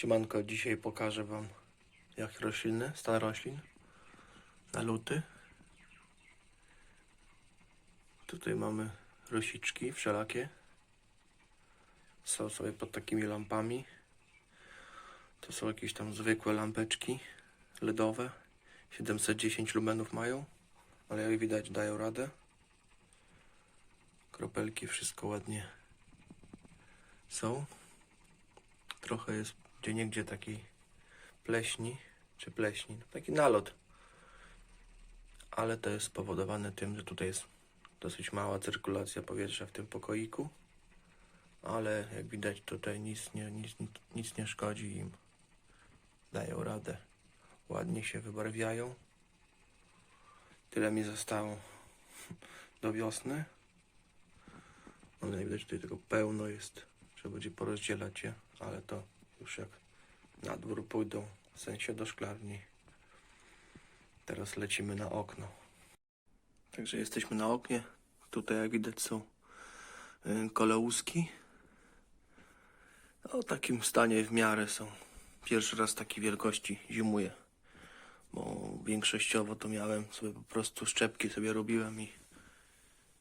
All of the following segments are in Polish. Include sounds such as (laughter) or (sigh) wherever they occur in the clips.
Siemanko, dzisiaj pokażę Wam jak rośliny, stan roślin na luty. Tutaj mamy rosiczki wszelakie. Są sobie pod takimi lampami. To są jakieś tam zwykłe lampeczki LEDowe. 710 lumenów mają, ale jak widać dają radę. Kropelki, wszystko ładnie są. Trochę jest gdzie niegdzie takiej pleśni, czy pleśni, no taki nalot. Ale to jest spowodowane tym, że tutaj jest dosyć mała cyrkulacja powietrza w tym pokoiku. Ale jak widać tutaj nic nie, nic, nic nie szkodzi im. Dają radę. Ładnie się wybarwiają. Tyle mi zostało do wiosny. Ale jak widać tutaj tego pełno jest. Trzeba będzie porozdzielać je, ale to już jak na dwór pójdą, w sensie do szklarni. Teraz lecimy na okno. Także jesteśmy na oknie. Tutaj jak widać są y, koleuski. O takim stanie w miarę są. Pierwszy raz takiej wielkości zimuje. Bo większościowo to miałem sobie po prostu szczepki sobie robiłem i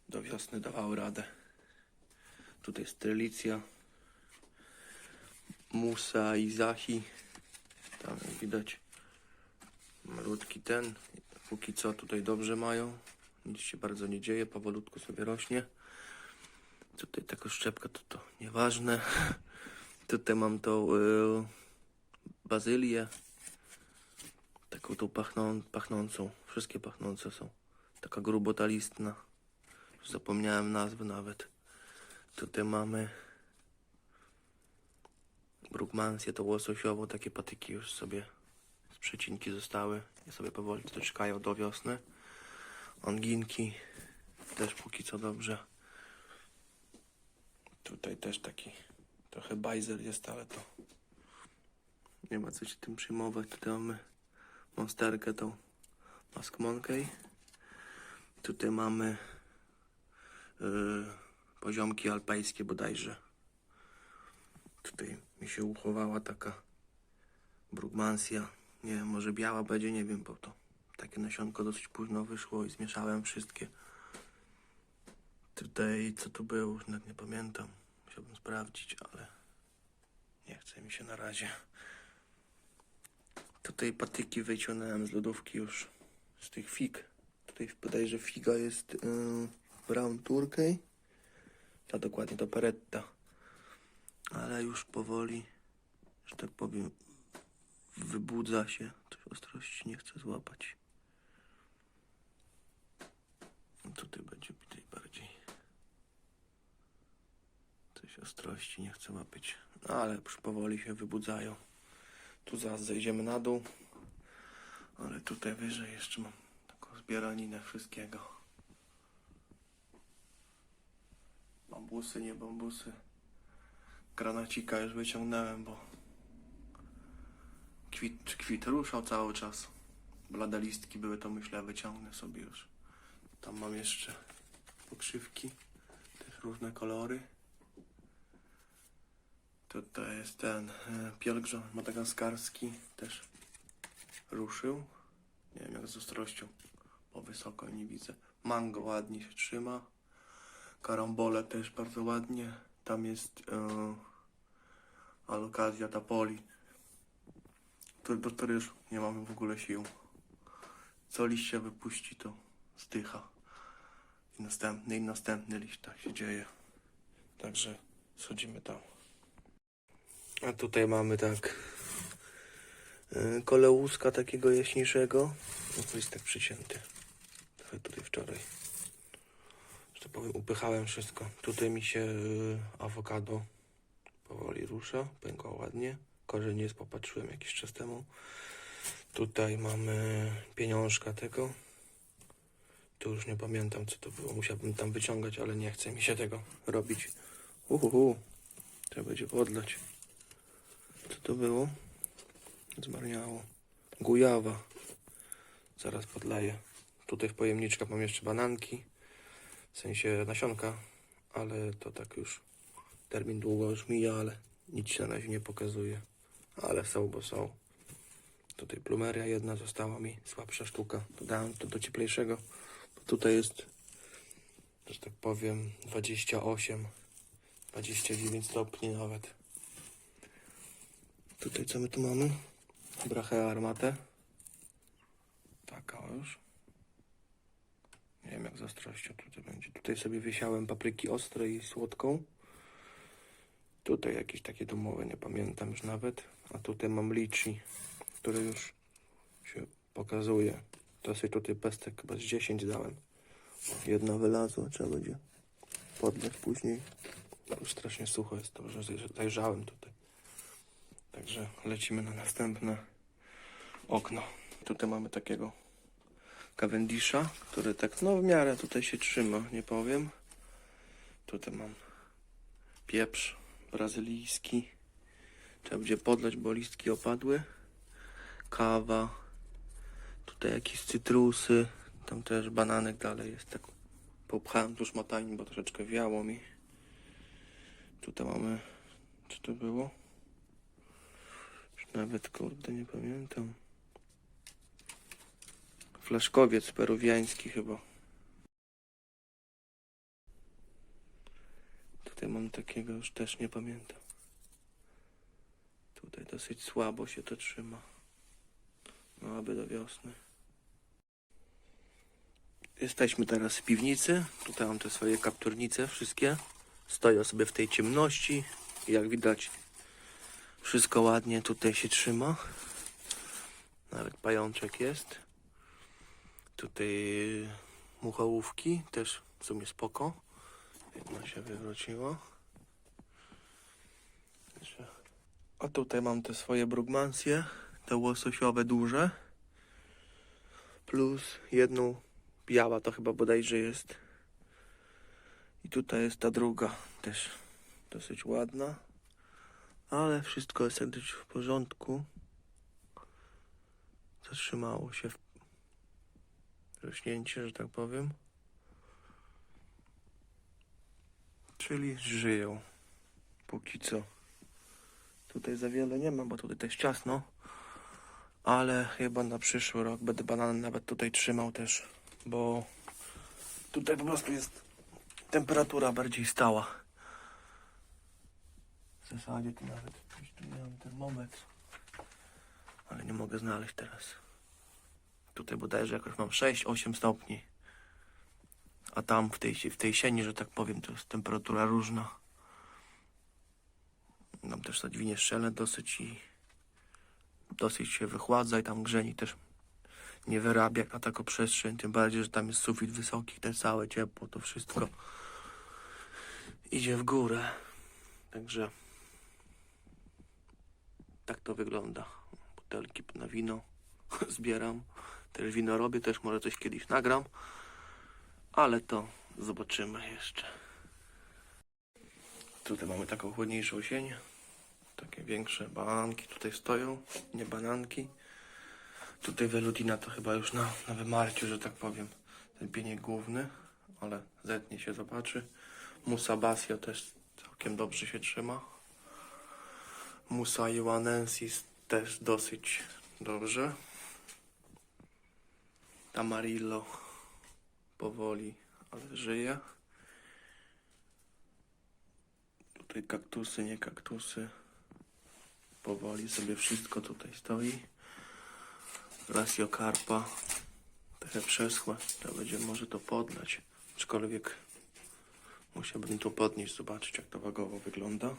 do wiosny dawały radę. Tutaj strylicja. Musa i Zahi. Tam jak widać malutki ten. Póki co tutaj dobrze mają. Nic się bardzo nie dzieje, powolutku sobie rośnie. Tutaj taka szczepka to to nieważne. (laughs) Tutaj mam tą y, bazylię. Taką tą pachną, pachnącą. Wszystkie pachnące są. Taka grubotalistna. Zapomniałem nazwy nawet. Tutaj mamy brugmansję, to łososiową. Takie patyki już sobie z przecinki zostały. I sobie powoli to czekają do wiosny. Onginki też póki co dobrze. Tutaj też taki trochę bajzer jest, ale to nie ma co się tym przejmować. Tutaj mamy monsterkę, tą Mask Monkey. Tutaj mamy yy, poziomki alpejskie bodajże. Tutaj mi się uchowała taka brugmansja. Nie wiem, może biała będzie, nie wiem, bo to takie nasionko dosyć późno wyszło i zmieszałem wszystkie. Tutaj, co tu było, już nawet nie pamiętam. Musiałbym sprawdzić, ale nie chce mi się na razie. Tutaj patyki wyciągnąłem z lodówki już z tych fig. Tutaj bodajże figa jest yy, Brown Turkey. Ta dokładnie to Peretta. Ale już powoli, że tak powiem, wybudza się. Coś ostrości nie chce złapać. No Tutaj będzie tutaj bardziej. Coś ostrości nie chce łapać. No ale już powoli się wybudzają. Tu zaraz zejdziemy na dół. Ale tutaj wyżej jeszcze mam taką zbieraninę wszystkiego. Bambusy, nie bambusy. Granacika już wyciągnąłem, bo kwit, kwit ruszał cały czas. Blade listki były, to myślę wyciągnę sobie już. Tam mam jeszcze pokrzywki, też różne kolory. Tutaj jest ten e, pielgrzym madagaskarski, też ruszył. Nie wiem jak z ostrością, bo wysoko nie widzę. Mango ładnie się trzyma. Karambole też bardzo ładnie. Tam jest e, alokazja tapoli. To, do której już nie mamy w ogóle sił. Co liście wypuści, to zdycha. I następny, i następny liść, tak się dzieje. Także schodzimy tam. A tutaj mamy tak yy, koleuska takiego jaśniejszego. No jest tak przycięty. Trochę tutaj wczoraj. Że to powiem, upychałem wszystko. Tutaj mi się yy, awokado powoli rusza. Pękła ładnie. Korzeń jest, popatrzyłem jakiś czas temu. Tutaj mamy pieniążka tego. Tu już nie pamiętam co to było. Musiałbym tam wyciągać, ale nie chce mi się tego robić. Uhuhu. Trzeba będzie podlać. Co to było? Zmarniało. Gujawa. Zaraz podleję. Tutaj w pojemniczkach mam jeszcze bananki. W sensie nasionka. Ale to tak już termin długo już mija, ale nic się na razie nie pokazuje. ale są, bo są. Tutaj plumeria jedna została mi, słabsza sztuka. Dodałem to do cieplejszego. Bo tutaj jest, że tak powiem, 28, 29 stopni nawet. Tutaj co my tu mamy? Brachea armatę. Taka już. Nie wiem jak z ostrością tutaj będzie. Tutaj sobie wysiałem papryki ostre i słodką. Tutaj jakieś takie domowe, nie pamiętam już nawet. A tutaj mam liczy, który już się pokazuje. To sobie tutaj pestek chyba z 10 dałem. Jedna wylazła, trzeba będzie podlać później. Już strasznie sucho jest to, że zajrzałem tutaj. Także lecimy na następne okno. Tutaj mamy takiego Cavendisha, który tak no w miarę tutaj się trzyma, nie powiem. Tutaj mam pieprz brazylijski. Trzeba będzie podlać, bo listki opadły. Kawa. Tutaj jakieś cytrusy. Tam też bananek dalej jest. Tak popchałem tu szmatajnik, bo troszeczkę wiało mi. Tutaj mamy... Co to było? Już nawet kurde nie pamiętam. Flaszkowiec peruwiański chyba. Takiego, już też nie pamiętam. Tutaj dosyć słabo się to trzyma. No, aby do wiosny. Jesteśmy teraz w piwnicy. Tutaj mam te swoje kapturnice wszystkie. Stoją sobie w tej ciemności. Jak widać, wszystko ładnie tutaj się trzyma. Nawet pajączek jest. Tutaj muchołówki też w sumie spoko. Jedna się wywróciła. Jeszcze- A tutaj mam te swoje brugmansje, te łososiowe duże. Plus jedną biała to chyba bodajże jest. I tutaj jest ta druga też dosyć ładna. Ale wszystko jest jak w porządku. Zatrzymało się w rośnięcie, że tak powiem. Czyli żyją. Póki co. Tutaj za wiele nie ma, bo tutaj też ciasno. Ale chyba na przyszły rok będę banany nawet tutaj trzymał też, bo tutaj po prostu jest temperatura bardziej stała. W zasadzie tu nawet gdzieś tu miałem termometr, ale nie mogę znaleźć teraz. Tutaj bodajże jakoś mam 6-8 stopni. A tam w tej, w tej sieni, że tak powiem, to jest temperatura różna. Tam też sadwinie szczelne dosyć i dosyć się wychładza i tam grzeni też nie wyrabia na taką przestrzeń, tym bardziej, że tam jest sufit wysoki, te całe ciepło, to wszystko idzie w górę. Także tak to wygląda. Butelki na wino (laughs) zbieram. Też wino robię, też może coś kiedyś nagram. Ale to zobaczymy jeszcze. Tutaj mamy taką chłodniejszą sień. Takie większe bananki tutaj stoją, nie bananki. Tutaj weludina to chyba już na, na wymarciu, że tak powiem. Ten pieniek główny, ale zetnie się zobaczy. Musa Basio też całkiem dobrze się trzyma. Musa Joannensis też dosyć dobrze. Tamarillo powoli, ale żyje. Tutaj kaktusy, nie kaktusy. Powoli sobie wszystko tutaj stoi. Rasiokarpa. Trochę przeschłe. To będzie może to podlać. Aczkolwiek musiałbym to podnieść, zobaczyć jak to wagowo wygląda.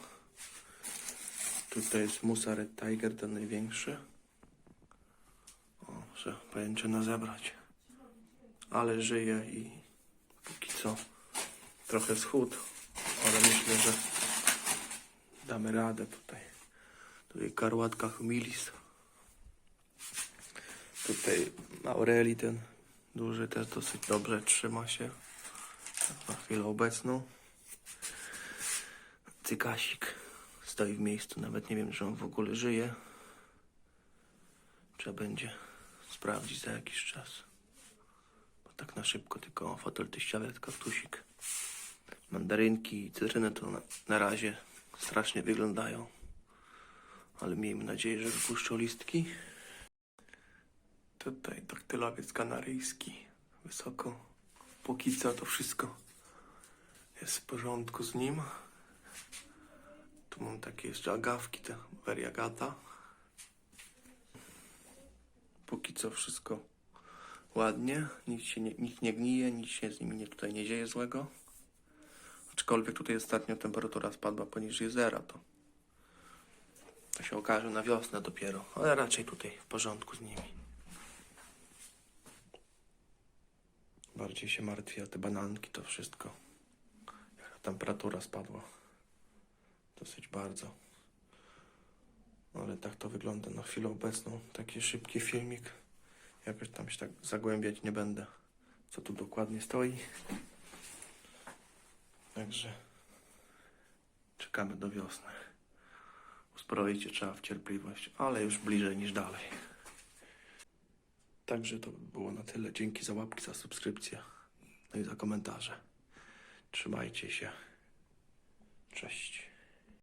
Tutaj jest Musa Red Tiger, ten największy. O, muszę pajęczynę zebrać. Ale żyje i póki co trochę schód, ale myślę, że damy radę tutaj. Tutaj karłatka humilis. Tutaj Aureli ten duży też dosyć dobrze trzyma się na chwilę obecną. Cykasik stoi w miejscu, nawet nie wiem, czy on w ogóle żyje. Trzeba będzie sprawdzić za jakiś czas. Bo tak na szybko tylko fotel teściowy, kaktusik. Mandarynki i cytryny to na, na razie strasznie wyglądają. Ale miejmy nadzieję, że wypuszczą listki. Tutaj daktylowiec kanaryjski. Wysoko. Póki co to wszystko jest w porządku z nim. Tu mam takie jeszcze agawki, te variegata. Póki co wszystko ładnie, nic, się nie, nic nie gnije, nic się z nimi nie, tutaj nie dzieje złego. Aczkolwiek tutaj ostatnio temperatura spadła poniżej zera, to, to się okaże na wiosnę dopiero, ale raczej tutaj w porządku z nimi. Bardziej się martwię o te bananki, to wszystko. Jak temperatura spadła. Dosyć bardzo. Ale tak to wygląda na chwilę obecną. Taki szybki filmik. Jakoś tam się tak zagłębiać nie będę, co tu dokładnie stoi. Także czekamy do wiosny. Się trzeba w cierpliwość, ale już bliżej niż dalej. Także to by było na tyle. Dzięki za łapki, za subskrypcję, no i za komentarze. Trzymajcie się. Cześć.